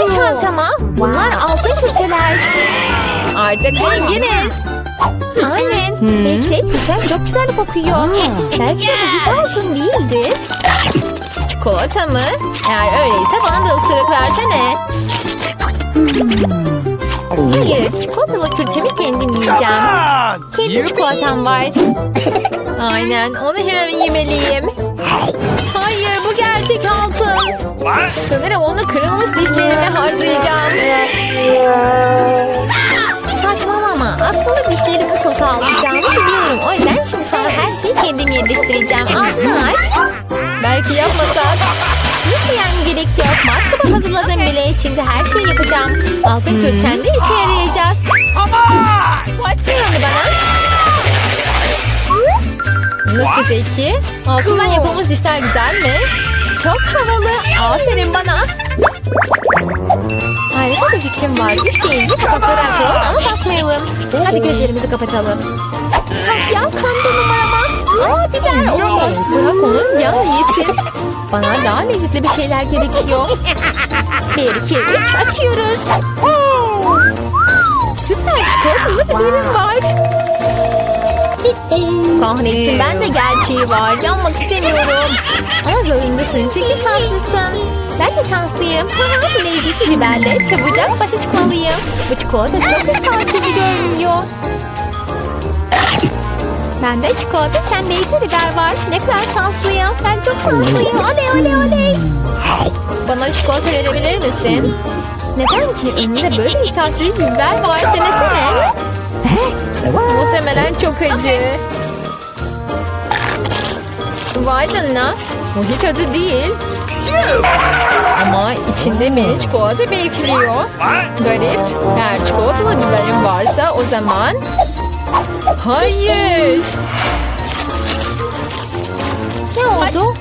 Bakın çantama. Bunlar altın külçeler. Artık zenginiz. Aynen. Bekle külçem çok güzel kokuyor. Belki de bu hiç altın değildir. Çikolata mı? Eğer öyleyse bana da ısırık versene. Hayır, çikolatalı külçemi kendim yiyeceğim. Kendi çikolatam var. Aynen, onu hemen yemeliyim. Hayır, bu gerçek altın. Sanırım onu kırılmış dişlerime harcayacağım. Saçmalama. Aslında dişlerimi sos alacağımı biliyorum. O yüzden şimdi sana her şeyi kendim yerleştireceğim. Ağzını aç. Belki yapmasak. Nasıl yani gerek yok. Matkaba hazırladım bile. Şimdi her şeyi yapacağım. Altın külçen de işe yarayacak. Ver onu bana. Nasıl peki? Altından yapılmış dişler güzel mi? Çok havalı. Aferin bana. Harika bir fikrim var. Üç deyince kapakları açalım ama bakmayalım. Hadi gözlerimizi kapatalım. Safyan kandı numarama. Aa biber olmaz. Bırak onu ya yesin. Bana daha lezzetli bir şeyler gerekiyor. Bir, iki, üç açıyoruz. Süper çikolatalı biberim var. Kahretsin ben de gerçeği var. Yanmak istemiyorum. Ama zorundasın çünkü şanslısın. Ben de şanslıyım. Lezzetli biberle çabucak başa çıkmalıyım. Bu çikolata çok açıcı görünüyor. Bende çikolata, sende ise biber var. Ne kadar şanslıyım. Ben çok şanslıyım. Oley oley oley. Bana çikolata verebilir misin? Neden ki? Önünde böyle iştah açıcı bir biber var. Denesene. Muhtemelen çok acı. Vay canına. Bu hiç acı değil. Ama içinde beni çikolata bekliyor. Garip. Eğer çikolatalı biberim varsa o zaman... Hayır. Ne oldu?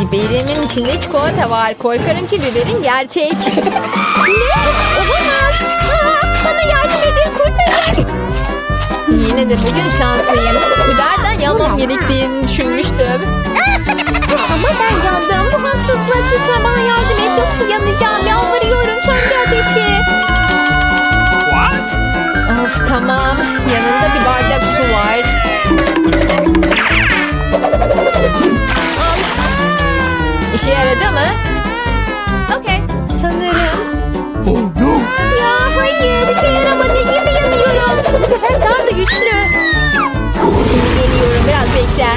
Biberimin içinde çikolata var. Korkarım ki biberin gerçek. ne? Olamaz. Bana yardım edin. Kurtarın. Yine de bugün şanslıyım. Biberden yanmam gerektiğini düşünmüştüm. Ama ben yandım. Bu haksızlık. Lütfen bana yardım et. Yoksa yanacağım. Yalvarıyorum. Söndür ateşi. Of tamam. Yanında bir bardak su var. Al. İşe yaradı mı? Hayır işe yaramadı. Yine yanıyorum. Bu sefer daha da güçlü. Şimdi geliyorum. Biraz bekle.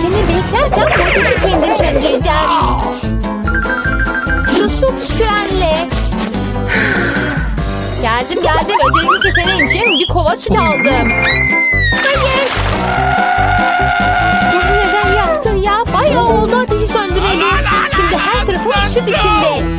Seni beklerken ateşi kendim söndüreceğim. Şu su püskürenle. Geldim geldim. Özellikle senin için bir kova süt aldım. Hayır. Bunu neden yaptın ya? Bayağı oldu ateşi söndüreli. Şimdi her tarafım süt içinde.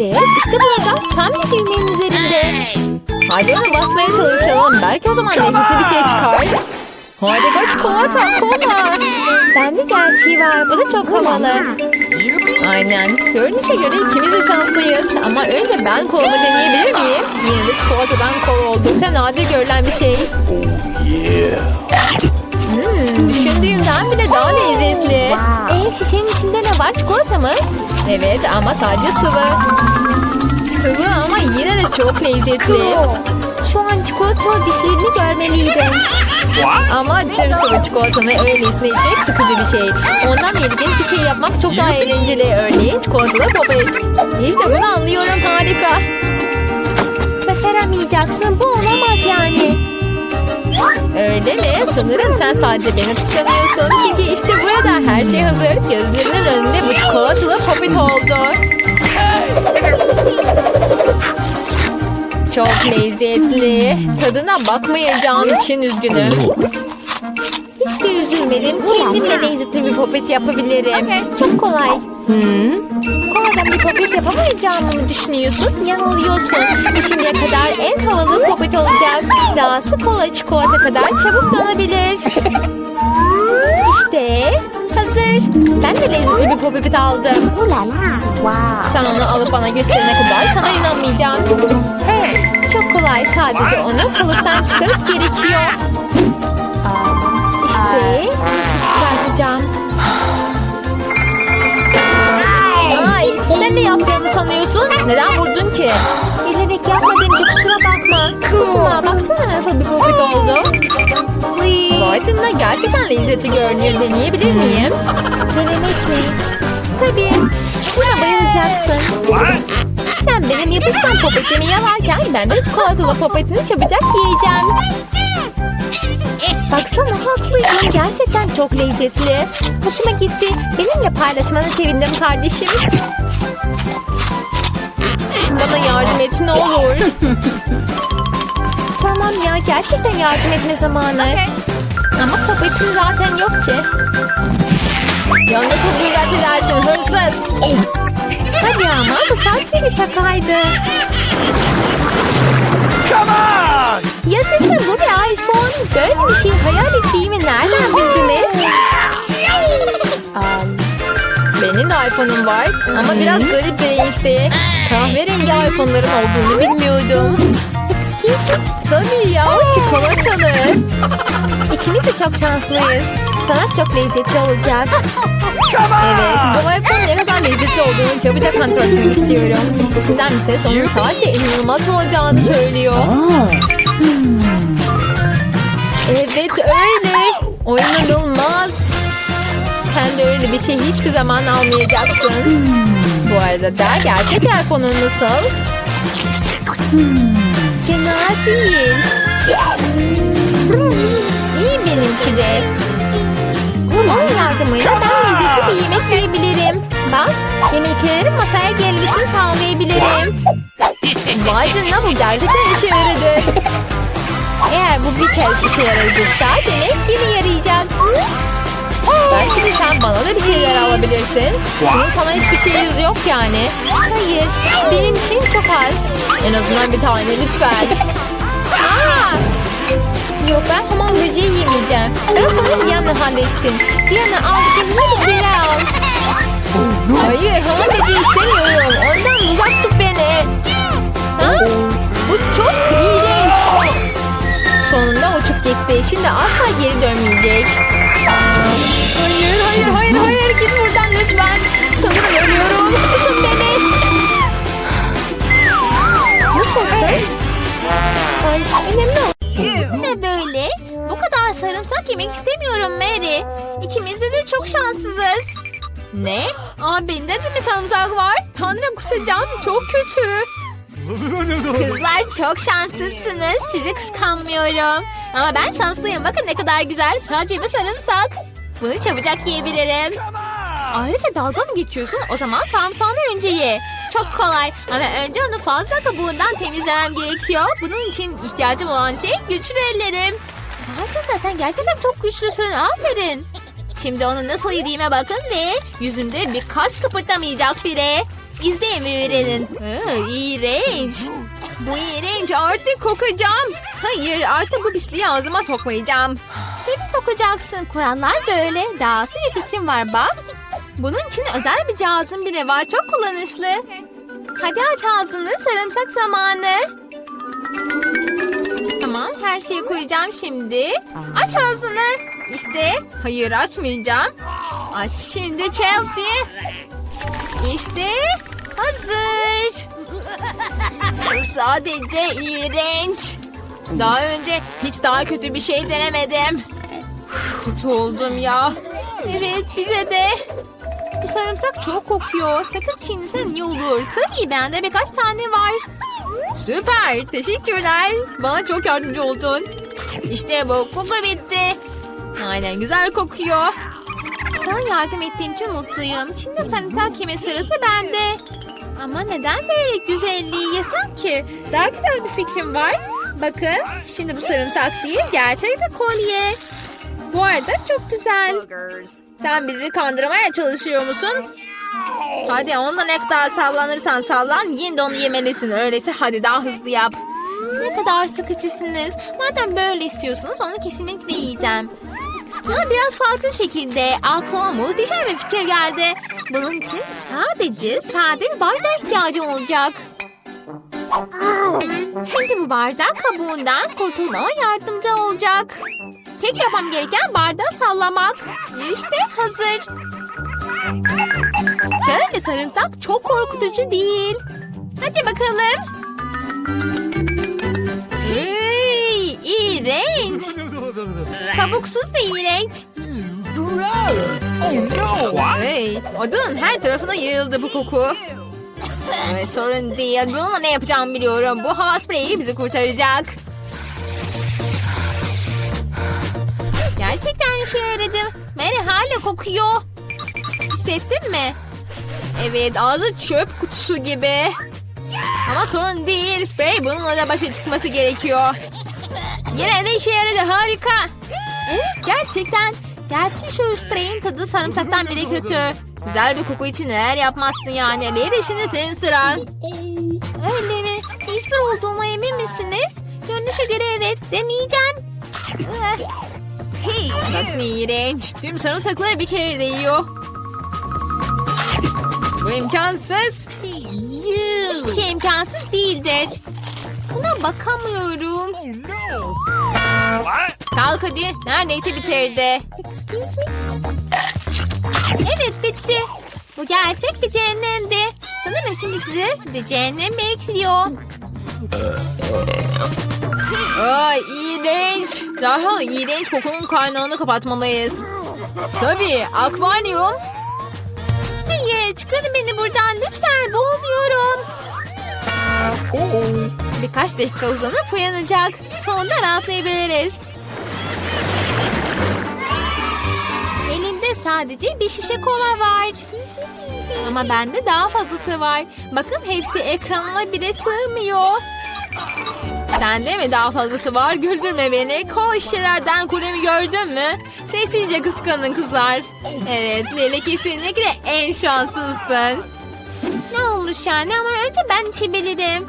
Evet işte burada. Tam bir düğmenin üzerinde. Hadi ona basmaya çalışalım. Belki o zaman lezzetli bir şey çıkar. Hadi go çikolata kola. Bende gerçeği var. Bu da çok havalı. Aynen. Görünüşe göre ikimiz de şanslıyız. Ama önce ben kolamı deneyebilir miyim? Yine de çikolatadan kola oldukça nadir görülen bir şey. Hmm, düşündüğümden bile daha lezzetli. Ee, şişenin içinde ne var? Çikolata mı? Evet ama sadece sıvı. Sıvı ama yine de çok lezzetli. Şu an çikolatalı dişlerini görmeliydim. What? Ama tüm sıvı çikolatanı öylesine içmek sıkıcı bir şey. Ondan ilginç bir şey yapmak çok daha eğlenceli. Örneğin çikolatalı popet. İşte bunu anlıyorum harika. Başaramayacaksın bu olamaz yani. Öyle mi? Sanırım sen sadece beni kıskanıyorsun. Çünkü işte burada her şey hazır. Gözlerinin önünde bu çikolatalı popet oldu. Çok lezzetli. Tadına bakmayacağım için üzgünüm. De düşünmedim. Kendimle lezzetli bir popet yapabilirim. Çok kolay. Koladan bir popet yapamayacağımı mı düşünüyorsun? Yanılıyorsun. Bu şimdiye kadar en havalı popet olacak. Dahası kola çikolata kadar çabuk donabilir. İşte hazır. Ben de lezzetli bir popet aldım. Sen onu alıp bana gösterene kadar sana inanmayacağım. Çok kolay. Sadece onu kalıptan çıkarıp gerekiyor. İşte nasıl çıkartacağım? Ay, sen ne yaptığını sanıyorsun? Neden vurdun ki? Bilerek yapmadım ki kusura bakma. Kızma baksana nasıl bir popit oldu. Canına gerçekten lezzetli görünüyor. Deneyebilir miyim? Denemek mi? Tabii. Buna bayılacaksın. Sen benim yapışkan popetimi yalarken ben de çikolatalı popetini çabucak yiyeceğim. Baksana haklıyım. Gerçekten çok lezzetli. Hoşuma gitti. Benimle paylaşmana sevindim kardeşim. Bana yardım et ne olur. tamam ya gerçekten yardım etme zamanı. Ama popetim zaten yok ki. Ya nasıl dikkat edersin hırsız? Hadi ama bu sadece bir şakaydı. Come on! Yaşasın bu bir iPhone. Böyle bir şey hayal ettiğimi nereden bildiniz? Um, benim de iPhone'um var ama biraz garip bir renkte. Kahverengi iPhone'ların olduğunu bilmiyordum. Tabii ya çikolatalı. İkimiz de çok şanslıyız. Sana çok lezzetli olacak. Evet, bu iPhone ne kadar lezzetli olduğunu çabucak kontrol etmek istiyorum. İçinden bir ses onun sadece inanılmaz olacağını söylüyor. Evet öyle. O inanılmaz. Sen de öyle bir şey hiçbir zaman almayacaksın. Bu arada da gerçek iPhone'un nasıl? Fena değil. İyi benimki de. Onun yardımıyla ben lezzetli bir yemek yiyebilirim. Bak, yemeklerin masaya gelmesini sağlayabilirim. Vay canına bu gerçekten işe yaradı. Eğer bu bir kez işe yaradıysa demek yine yarayacak. Belki de sen bana da bir şeyler alabilirsin. Bunun sana hiçbir şeyimiz yok yani. Hayır, benim için çok az. En azından bir tane lütfen. Aa! Yok ben hamam böceği yemeyeceğim. Bırak onu Diana halletsin. Diana al kendine bir şeyler al. Hayır hamam böceği istemiyorum. Ondan uzak tut beni. Ha? Bu çok iğrenç. Sonunda uçup gitti. Şimdi asla geri dönmeyecek. Hayır, hayır, hayır, hayır. Git buradan lütfen. Sanırım ölüyorum. Tutun beni. Nasılsın? Ay, önemli Ne böyle? Bu kadar sarımsak yemek istemiyorum Mary. İkimiz de, de çok şanssızız. Ne? Aa bende de mi sarımsak var? Tanrım kusacağım. Çok kötü. Kızlar çok şanslısınız. Sizi kıskanmıyorum. Ama ben şanslıyım. Bakın ne kadar güzel. Sadece bir sarımsak. Bunu çabucak yiyebilirim. Ayrıca dalga mı geçiyorsun? O zaman sarımsağını önce ye. Çok kolay. Ama önce onu fazla kabuğundan temizlemem gerekiyor. Bunun için ihtiyacım olan şey güçlü ellerim. Gerçekten sen gerçekten çok güçlüsün. Aferin. Şimdi onu nasıl yediğime bakın ve yüzümde bir kas kıpırtamayacak bile. İzleyin ve öğrenin. Iı. Bu iğrenç artık kokacağım. Hayır artık bu pisliği ağzıma sokmayacağım. Tabii sokacaksın. Kur'anlar böyle. Dahası bir fikrim var bak. Bunun için özel bir cihazım bile var. Çok kullanışlı. Hadi aç ağzını. Sarımsak zamanı. Tamam her şeyi koyacağım şimdi. Aç ağzını. İşte. Hayır açmayacağım. Aç şimdi Chelsea. İşte hazır. Sadece iğrenç. Daha önce hiç daha kötü bir şey denemedim. Kötü oldum ya. Evet bize de. Bu sarımsak çok kokuyor. Sakız çiğnesen iyi olur. Tabii bende birkaç tane var. Süper. Teşekkürler. Bana çok yardımcı oldun. İşte bu. Koku bitti. Aynen güzel kokuyor. Sana yardım ettiğim için mutluyum. Şimdi sarımsak yeme sırası bende. Ama neden böyle güzelliği yesem ki? Daha güzel bir fikrim var. Bakın şimdi bu sarımsak değil gerçek bir kolye. Bu arada çok güzel. Sen bizi kandırmaya çalışıyor musun? Hadi onunla ne kadar sallanırsan sallan yine de onu yemelisin. Öyleyse hadi daha hızlı yap. Ne kadar sıkıcısınız. Madem böyle istiyorsunuz onu kesinlikle yiyeceğim. Ama biraz farklı şekilde aklıma muhteşem bir fikir geldi. Bunun için sadece sade bir bardağa ihtiyacım olacak. Şimdi bu bardak kabuğundan kurtulmama yardımcı olacak. Tek yapmam gereken bardağı sallamak. İşte hazır. Böyle sarımsak çok korkutucu değil. Hadi bakalım. Hey, iğrenç. Kabuksuz da iğrenç. Hey, odanın her tarafına yayıldı bu koku. Evet sorun değil. Bununla ne yapacağımı biliyorum. Bu hava spreyi bizi kurtaracak. Gerçekten işe yaradı. Mary hala kokuyor. Hissettin mi? Evet ağzı çöp kutusu gibi. Ama sorun değil. Sprey bununla da başa çıkması gerekiyor. Yine de işe yaradı harika. Evet gerçekten. Gerçi şu spreyin tadı sarımsaktan bile kötü. Güzel bir koku için neler yapmazsın yani. Leyla şimdi senin sıran. Öyle mi? Hiçbir olduğuma emin misiniz? Görünüşe göre evet. Deneyeceğim. Eh, Bak ne iğrenç. Tüm sarımsakları bir kere de yiyor. Bu imkansız. Bir şey imkansız değildir. Buna bakamıyorum. Oh no! What? Kalk hadi. Neredeyse bitirdi. Evet bitti. Bu gerçek bir cehennemdi. Sanırım şimdi sizi de cehennem bekliyor. Ay iğrenç. Derhal iğrenç kokunun kaynağını kapatmalıyız. Tabii akvaryum. Hayır çıkarın beni buradan lütfen boğuluyorum. Birkaç dakika uzanıp uyanacak. Sonunda rahatlayabiliriz. Elimde sadece bir şişe kola var. Ama bende daha fazlası var. Bakın hepsi ekranına bile sığmıyor. Sende mi daha fazlası var? Güldürme beni. Kola şişelerden kulemi gördün mü? Sessizce kıskanın kızlar. Evet Lele kesinlikle en şanslısın. Ne olmuş yani ama önce ben içebilirim.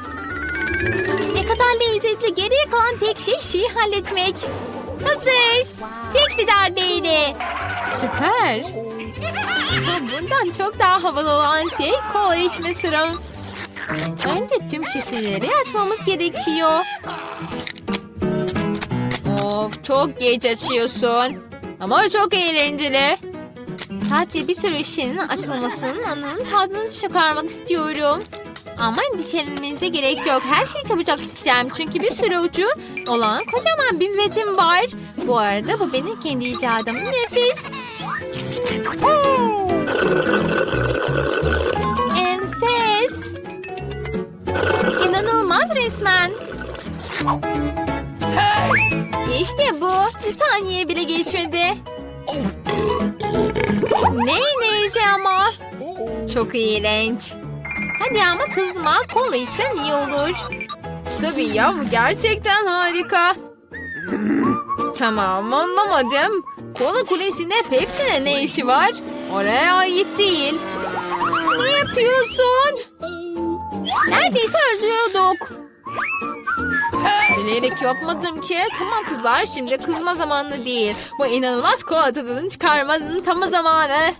Ne kadar lezzetli. Geriye kalan tek şey şeyi halletmek. Hazır. Tek bir darbeyle. Süper. Bundan çok daha havalı olan şey kola içme sıram. Önce tüm şişeleri açmamız gerekiyor. Of çok geç açıyorsun. Ama çok eğlenceli. Sadece bir sürü şişenin açılmasının anının tadını çıkarmak istiyorum. Ama endişelenmenize gerek yok. Her şeyi çabucak içeceğim. Çünkü bir sürü ucu olan kocaman bir pipetim var. Bu arada bu benim kendi icadım. Nefis. resmen. İşte bu. Bir saniye bile geçmedi. Ne enerji ama. Çok iğrenç. Hadi ama kızma. Kola içsen iyi olur. Tabii ya bu gerçekten harika. Tamam anlamadım. Kola kulesinde Pepsi'ne ne işi var? Oraya ait değil. Ne yapıyorsun? Neredeyse öldürüyorduk. Bilerek yapmadım ki. Tamam kızlar şimdi kızma zamanı değil. Bu inanılmaz kola tadını çıkarmanın tam zamanı.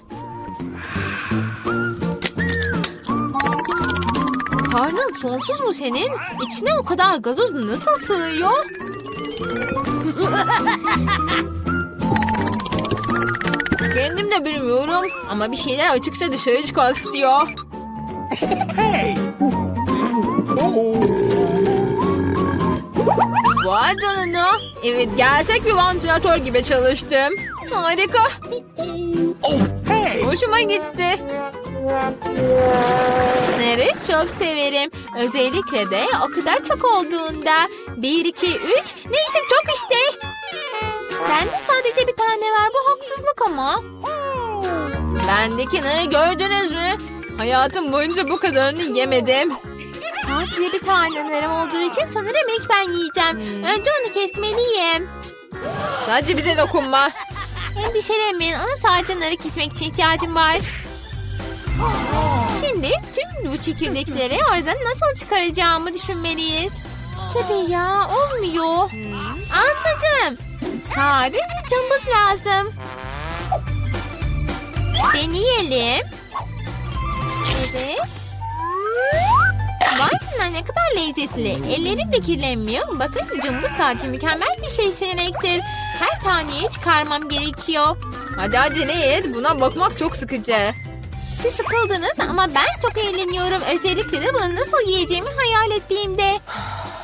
Karnın sonsuz mu senin? İçine o kadar gazoz nasıl sığıyor? Kendim de bilmiyorum ama bir şeyler açıkça dışarı çıkmak istiyor. Hey! Oh! Vay canına. Evet gerçek bir vantilatör gibi çalıştım. Harika. Oh, hey! Hoşuma gitti. Neri çok severim. Özellikle de o kadar çok olduğunda. Bir, iki, üç. Neyse çok işte. Bende sadece bir tane var. Bu haksızlık ama. Bendekileri gördünüz mü? Hayatım boyunca bu kadarını yemedim. Sadece bir tanelerim olduğu için sanırım ilk ben yiyeceğim. Önce onu kesmeliyim. Sadece bize dokunma. Endişelenmeyin. Ona sadece narı kesmek için ihtiyacım var. Şimdi tüm bu çekirdekleri oradan nasıl çıkaracağımı düşünmeliyiz. Tabii ya olmuyor. Anladım. Sade bir cımbız lazım. Deneyelim. Evet. Vay canına ne kadar lezzetli. Ellerim de kirlenmiyor. Bakın cımbız saati mükemmel bir şey seçenektir. Her taneyi çıkarmam gerekiyor. Hadi acele et. Buna bakmak çok sıkıcı. Siz sıkıldınız ama ben çok eğleniyorum. Özellikle de bunu nasıl yiyeceğimi hayal ettiğimde.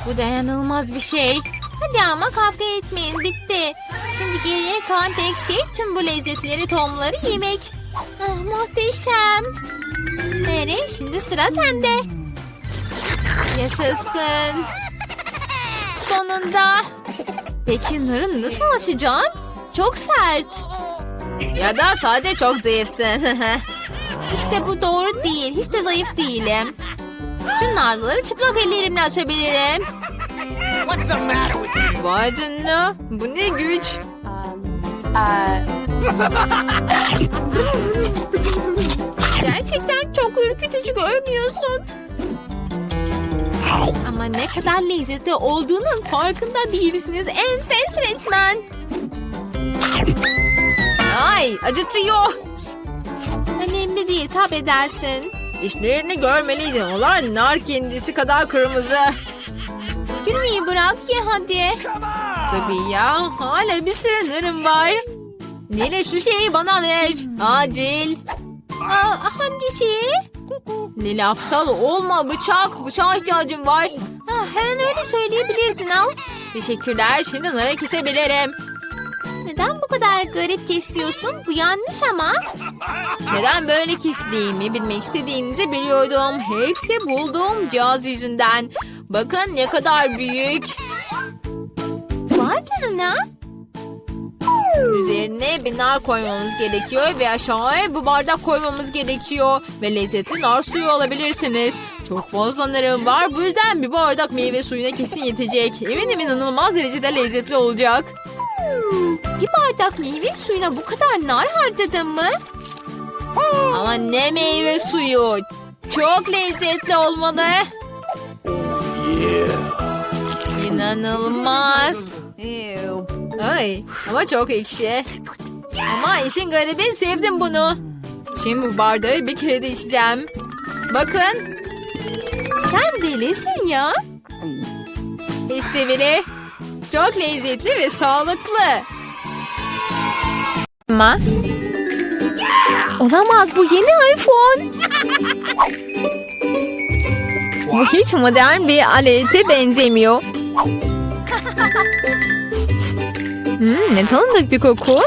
Bu dayanılmaz bir şey. Hadi ama kavga etmeyin bitti. Şimdi geriye kalan tek şey tüm bu lezzetleri tohumları yemek. Ah, muhteşem. Mary şimdi sıra sende. Yaşasın. Sonunda. Peki narı nasıl açacağım? Çok sert. Ya da sadece çok zayıfsın. İşte bu doğru değil. Hiç de zayıf değilim. Tüm narları çıplak ellerimle açabilirim. What's the matter with you? Vay canına. Bu ne güç. Gerçekten çok ürkütücü görünüyorsun. Ama ne kadar lezzetli olduğunun farkında değilsiniz. Enfes resmen. Ay acıtıyor. Önemli değil tab edersin. Dişlerini görmeliydin. Onlar nar kendisi kadar kırmızı. Gülmeyi bırak ye hadi. Tabii ya. Hala bir sürü narım var. Nile şu şeyi bana ver. Acil. Aa, hangisi? Nile aptal olma bıçak. Bıçağa ihtiyacım var. Ha, hemen öyle söyleyebilirdin al. Teşekkürler. Şimdi narı kesebilirim. Neden bu kadar garip kesiyorsun? Bu yanlış ama. Neden böyle kestiğimi bilmek istediğinizi biliyordum. Hepsi bulduğum cihaz yüzünden. Bakın ne kadar büyük. Vay canına. Üzerine bir nar koymamız gerekiyor ve aşağıya bu bardak koymamız gerekiyor. Ve lezzetli nar suyu alabilirsiniz. Çok fazla narım var. Bu yüzden bir bardak meyve suyuna kesin yetecek. Eminim inanılmaz derecede lezzetli olacak. Bir bardak meyve suyuna bu kadar nar harcadın mı? Ama ne meyve suyu. Çok lezzetli olmalı. İnanılmaz. Ay ama çok ekşi. Ama işin garibi sevdim bunu. Şimdi bu bardağı bir kere de içeceğim. Bakın Sen delisin ya. işte biri. Çok lezzetli ve sağlıklı. Ama. Olamaz bu yeni iPhone. Bu hiç modern bir alete benzemiyor. Hmm, ne tanıdık bir koku.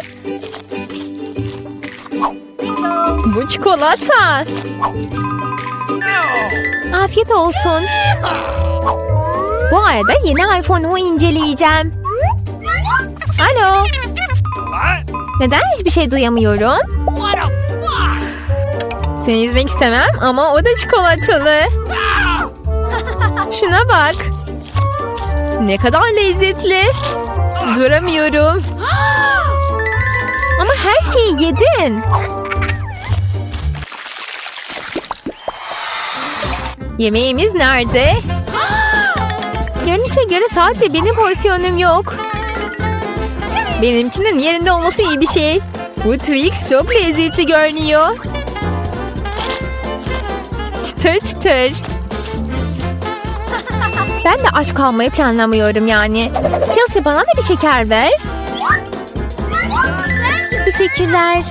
Bu çikolata. Afiyet olsun. Bu arada yeni iPhone'umu inceleyeceğim. Alo. Neden hiçbir şey duyamıyorum? Seni üzmek istemem ama o da çikolatalı. Şuna bak. Ne kadar lezzetli. Duramıyorum. Ama her şeyi yedin. Yemeğimiz nerede? Görünüşe göre sadece benim porsiyonum yok. Benimkinin yerinde olması iyi bir şey. Bu Twix çok lezzetli görünüyor. Çıtır çıtır. Ben de aç kalmayı planlamıyorum yani. Chelsea bana da bir şeker ver. Teşekkürler.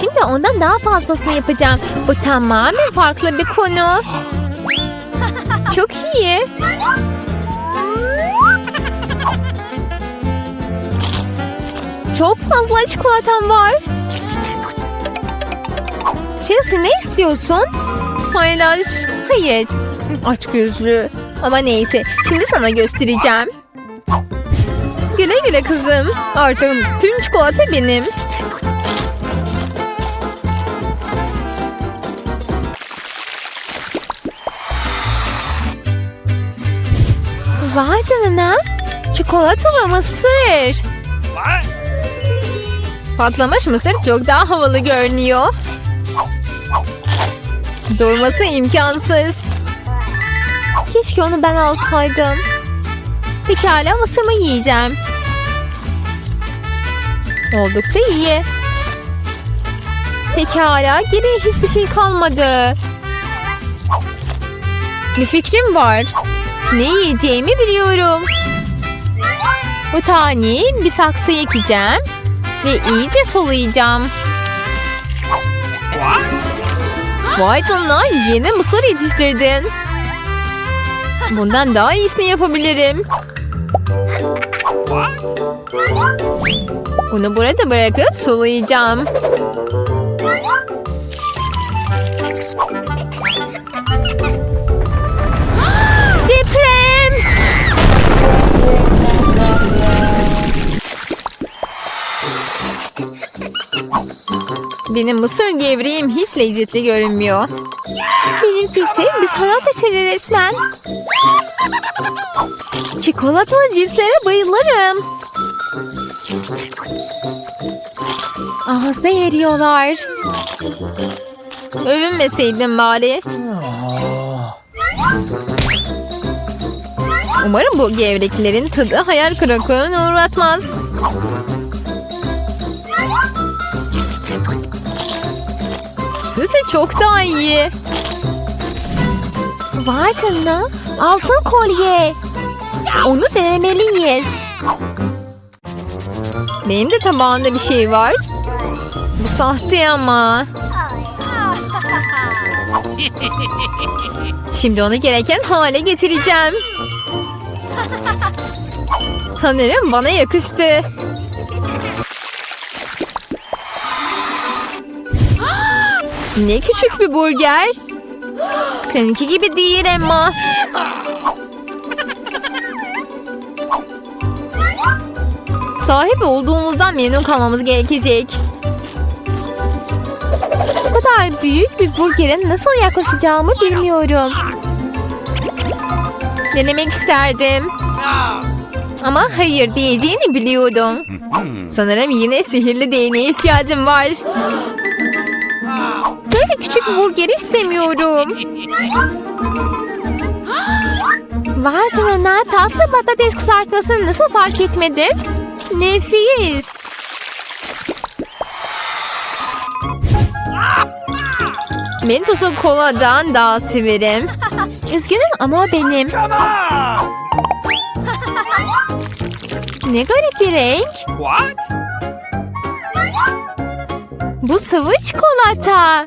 Şimdi ondan daha fazlasını yapacağım. Bu tamamen farklı bir konu. Çok iyi. Çok fazla çikolatam var. Chelsea ne istiyorsun? Paylaş. Hayır. Aç gözlü. Ama neyse şimdi sana göstereceğim. Güle güle kızım. Artık tüm çikolata benim. Vay canına. Çikolatalı mısır. Patlamış mısır çok daha havalı görünüyor. Durması imkansız. Keşke onu ben alsaydım. Pekala mısırımı yiyeceğim. Oldukça iyi. Pekala geriye hiçbir şey kalmadı. Bir fikrim var. Ne yiyeceğimi biliyorum. Bu taneyi bir saksıya ekeceğim. Ve iyice sulayacağım. Vay canına yeni mısır yetiştirdin. Bundan daha iyisini yapabilirim. Bunu burada bırakıp sulayacağım. Deprem! Benim mısır gevreğim hiç lezzetli görünmüyor. Benimkisi bir sanat eseri resmen. Çikolatalı cipslere bayılırım. Ağızda eriyorlar. Övünmeseydim bari. Umarım bu gevreklerin tadı hayal kırıklığına uğratmaz. Sütü çok daha iyi. Vay canına. Altın kolye. Onu denemeliyiz. Benim de tabağımda bir şey var. Bu sahte ama. Şimdi onu gereken hale getireceğim. Sanırım bana yakıştı. Ne küçük bir burger. Seninki gibi değil Emma. Sahip olduğumuzdan memnun kalmamız gerekecek. Bu kadar büyük bir burgere nasıl yaklaşacağımı bilmiyorum. Denemek isterdim. Ama hayır diyeceğini biliyordum. Sanırım yine sihirli değneğe ihtiyacım var. Böyle küçük bir burger istemiyorum. Vay canına tatlı patates kızartmasını nasıl fark etmedim? Nefis. Mentos'u koladan daha severim. Üzgünüm ama benim. Ne garip bir renk. What? Bu sıvı çikolata.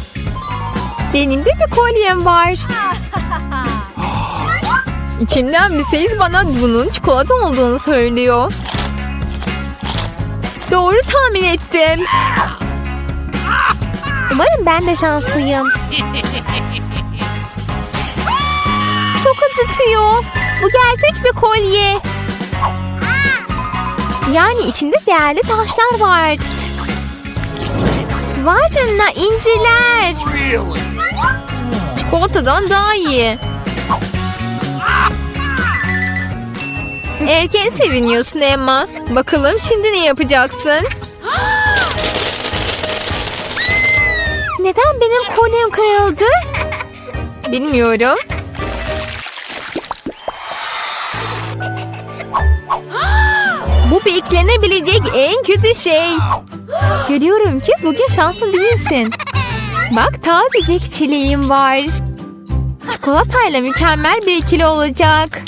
Benim de bir kolyem var. İçimden bir ses bana bunun çikolata olduğunu söylüyor. Doğru tahmin ettim. Umarım ben de şanslıyım. Çok acıtıyor. Bu gerçek bir kolye. Yani içinde değerli taşlar var. Vay canına inciler. Really? Çikolatadan daha iyi. Erken seviniyorsun Emma. Bakalım şimdi ne yapacaksın? Neden benim kolyem kırıldı? Bilmiyorum. Bu beklenebilecek en kötü şey. Görüyorum ki bugün şanslı değilsin. Bak tazecik çileğim var. Çikolatayla mükemmel bir ikili olacak.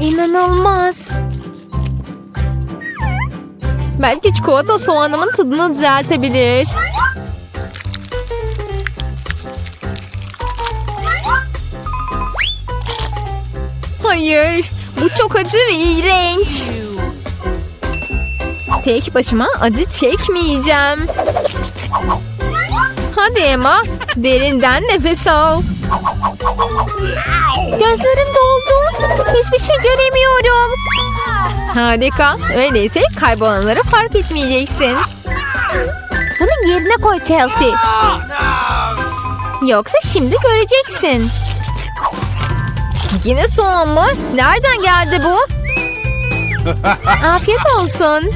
İnanılmaz. Belki çikolata soğanımın tadını düzeltebilir. Hayır, bu çok acı ve iğrenç. Tek başıma acı çekmeyeceğim. Hadi Emma, derinden nefes al. Gözlerim doldu. Hiçbir şey göremiyorum. Harika. Öyleyse kaybolanları fark etmeyeceksin. Bunu yerine koy Chelsea. Yoksa şimdi göreceksin. Yine soğan mı? Nereden geldi bu? Afiyet olsun.